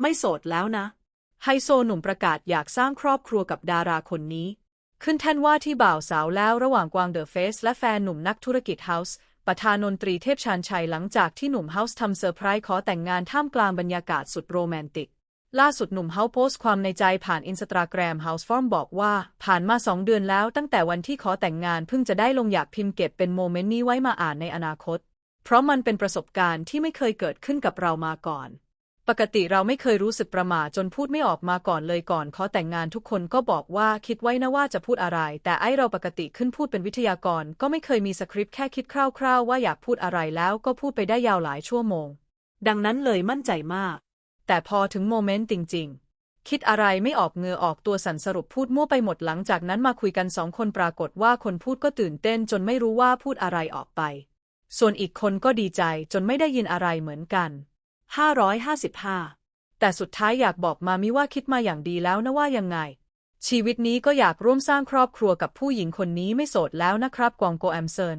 ไม่โสดแล้วนะ ไฮโซหนุ่มประกาศอยากสร้างครอบครัวกับดาราคนนี้ ขึ้นแท่นว่าที่บ่าวสาวแล้วระหว่างกวางเดอะเฟสและแฟนหนุ่มนักธุรกิจเฮาส์ประธานนตรีเทพชานชัยหลังจากที่หนุ่มเฮาส์ทำเซอร์ไพรส์ขอแต่งงานท่ามกลางบรรยากาศสุดโรแมนติก ล่าสุดหนุ่มเฮาส์โพสต์ความในใจผ่านอินสตาแกรมเฮาส์ฟอร์มบอกว่า ผ่านมาสองเดือนแล้วตั้งแต่วันที่ขอแต่งงานเพิ่งจะได้ลงอยากพิมพ์เก็บเป็นโมเมนต์นี้ไว้มาอ่านในอนาคต เพราะมันเป็นประสบการณ์ที่ไม่เคยเกิดขึ้นกับเรามาก่อน ปกติเราไม่เคยรู้สึกประหม่าจนพูดไม่ออกมาก่อนเลยก่อนขอแต่งงานทุกคนก็บอกว่าคิดไว้นะว่าจะพูดอะไร แต่ไอเราปกติขึ้นพูดเป็นวิทยากร ก็ไม่เคยมีสคริปต์แค่คิดคร่าวๆ ว่าอยากพูดอะไรแล้วก็พูดไปได้ยาวหลายชั่วโมง ดังนั้นเลยมั่นใจมาก แต่พอถึงโมเมนต์จริง ๆ คิดอะไรไม่ออกเหงือออกตัวสั่นสรุปพูดมั่วไปหมดหลังจากนั้นมาคุยกันสองคนปรากฏว่าคนพูดก็ตื่นเต้นจนไม่รู้ว่าพูดอะไรออกไป ส่วนอีกคนก็ดีใจจนไม่ได้ยินอะไรเหมือนกัน 555 แต่สุดท้ายอยากบอกมามิว่าคิดมาอย่างดีแล้วนะว่ายังไง ชีวิตนี้ก็อยากร่วมสร้างครอบครัวกับผู้หญิงคนนี้ไม่โสดแล้วนะครับกวางโกแอมเซิน